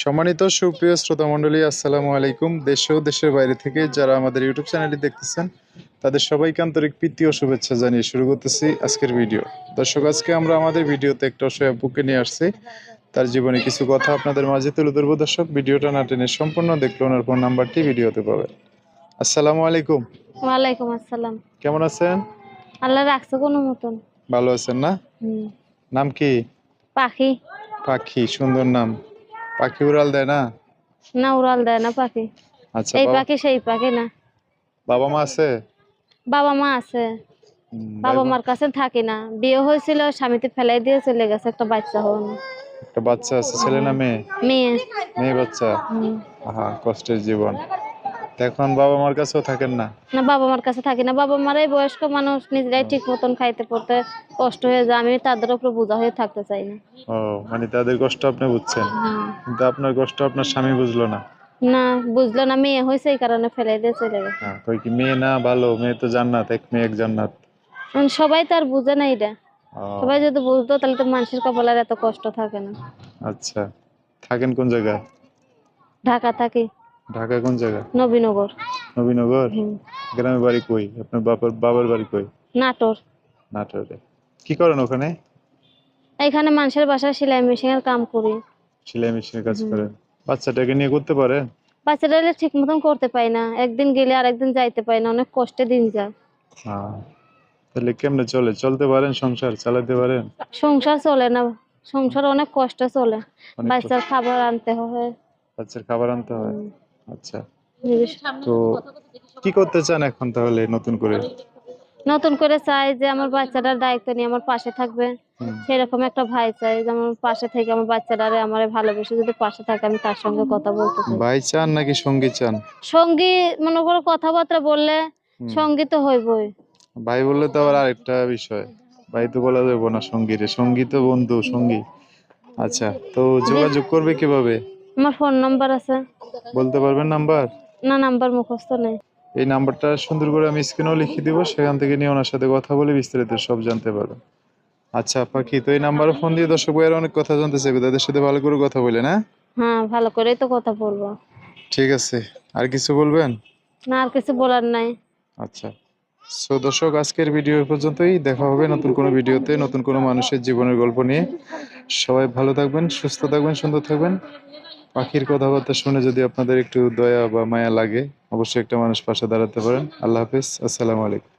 সম্মানিত সুপ্রিয় শ্রোতা মণ্ডলী আসসালামু আলাইকুম। দেশ ও দেশের বাইরে থেকে যারা আমাদের ইউটিউব চ্যানেলটি দেখতেছেন তাদের সবাইকে আন্তরিক প্রীতি ও শুভেচ্ছা জানিয়ে শুরু করতেছি আজকের ভিডিও। দর্শক আজকে আমরা আমাদের ভিডিওতে একটা অসহায় বুকে নিয়ে আসছি। তার জীবনে কিছু কথা আপনাদের মাঝে তুলে ধরবো। দর্শক ভিডিওটা না টেনে সম্পূর্ণ দেখলে ওনার ফোন নাম্বারটি ভিডিওতে পাবেন। আসসালামু আলাইকুম। ওয়ালাইকুম আসসালাম। কেমন আছেন? আল্লাহ রাখছে কোনো মতন। ভালো আছেন না? নাম কি? পাখি। পাখি সুন্দর নাম। পাখি উড়াল দেয় না? না উড়াল দেয় না পাখি। আচ্ছা এই পাখি সেই পাখি না। বাবা মা আছে? বাবা মা আছে। বাবা মার কাছে থাকি না। বিয়ে হয়েছিল স্বামীতে ফেলাই দিয়ে চলে গেছে একটা বাচ্চা হলো একটা বাচ্চা আছে ছেলে না মেয়ে? মেয়ে। মেয়ে বাচ্চা? হ্যাঁ আহা কষ্টের জীবন। এখন বাবা মার কাছেও থাকেন না। না বাবা মার কাছে থাকি না। বাবা মার এই বয়স্ক মানুষ নিজেরাই ঠিক মতন খাইতে পড়তে কষ্ট হয়ে যায়। আমি তাদের উপরে বোঝা হয়ে থাকতে চাই না। ও মানে তাদের কষ্ট আপনি বুঝছেন? কিন্তু আপনার কষ্ট আপনার স্বামী বুঝলো না? না বুঝলো না। মেয়ে হয়েছে এই কারণে ফেলাই দিয়ে চলে গেছে। হ্যাঁ কই কি মেয়ে না ভালো? মেয়ে তো জান্নাত এক মেয়ে এক জান্নাত। এখন সবাই তো আর বুঝে না এটা। ও, সবাই যদি বুঝতো তাহলে তো মানুষের কপালের এত কষ্ট থাকে না। আচ্ছা। থাকেন কোন জায়গায়? ঢাকা থাকি। ঢাকা কোন জায়গা? নবীনগর। নবীনগর? গ্রামের বাড়ি কই? আপনার বাবার বাবার বাড়ি কই? নাটোর। নাটোরে। কি করেন ওখানে? এখানে মানুষের বাসায় সেলাই মেশিনের কাম করি। সেলাই মেশিনের কাজ। করেন। বাচ্চাটাকে নিয়ে করতে পারেন? বাচ্চারা ঠিক মতন করতে পাই না। একদিন গেলে আর একদিন যাইতে পাই না। অনেক কষ্টে দিন যায়। তাহলে কেমনে চলে? চলতে পারেন? সংসার চালাতে পারেন? সংসার চলে না। সংসার অনেক কষ্ট চলে। বাচ্চার খাবার আনতে হয়। বাচ্চার খাবার আনতে হয়। আচ্ছা। তো কি করতে চান এখন তাহলে নতুন করে? নতুন করে চাই যে আমার বাচ্চাটার দায়িত্ব নিয়ে আমার পাশে থাকবে। সেরকম একটা ভাই চাই যে আমার পাশে থেকে আমার বাচ্চাটারে আমার ভালোবেসে যদি পাশে থাকে আমি তার সঙ্গে কথা বলতে চাই। ভাই চান নাকি সঙ্গী চান? সঙ্গী মনে করো কথাবার্তা বললে সঙ্গী তো হইবই। ভাই বললে তো আবার আরেকটা বিষয়। ভাই তো বলা যাবে না সঙ্গী রে। সঙ্গী তো বন্ধু সঙ্গী। আচ্ছা তো যোগাযোগ করবে কীভাবে? আমার ফোন নাম্বার আছে। বলতে পারবেন নাম্বার? না নাম্বার মুখস্থ নেই। এই নাম্বারটা সুন্দর করে আমি স্ক্রিনেও লিখে দিব সেখান থেকে নিয়ে ওনার সাথে কথা বলে বিস্তারিত সব জানতে পারবেন। আচ্ছা পাখি তো এই নাম্বারে ফোন দিয়ে দর্শক ভাইয়ের অনেক কথা জানতে চাইবে তাদের সাথে ভালো করে কথা বলে না? হ্যাঁ ভালো করেই তো কথা বলব। ঠিক আছে আর কিছু বলবেন? না আর কিছু বলার নাই। আচ্ছা সো দর্শক আজকের ভিডিও পর্যন্তই। দেখা হবে নতুন কোনো ভিডিওতে নতুন কোনো মানুষের জীবনের গল্প নিয়ে। সবাই ভালো থাকবেন সুস্থ থাকবেন সুন্দর থাকবেন। পাখির কথাবার্তা শুনে যদি আপনাদের একটু দয়া বা মায়া লাগে, অবশ্যই একটা মানুষ পাশে দাঁড়াতে পারেন। আল্লাহ হাফিজ। আসসালামু আলাইকুম।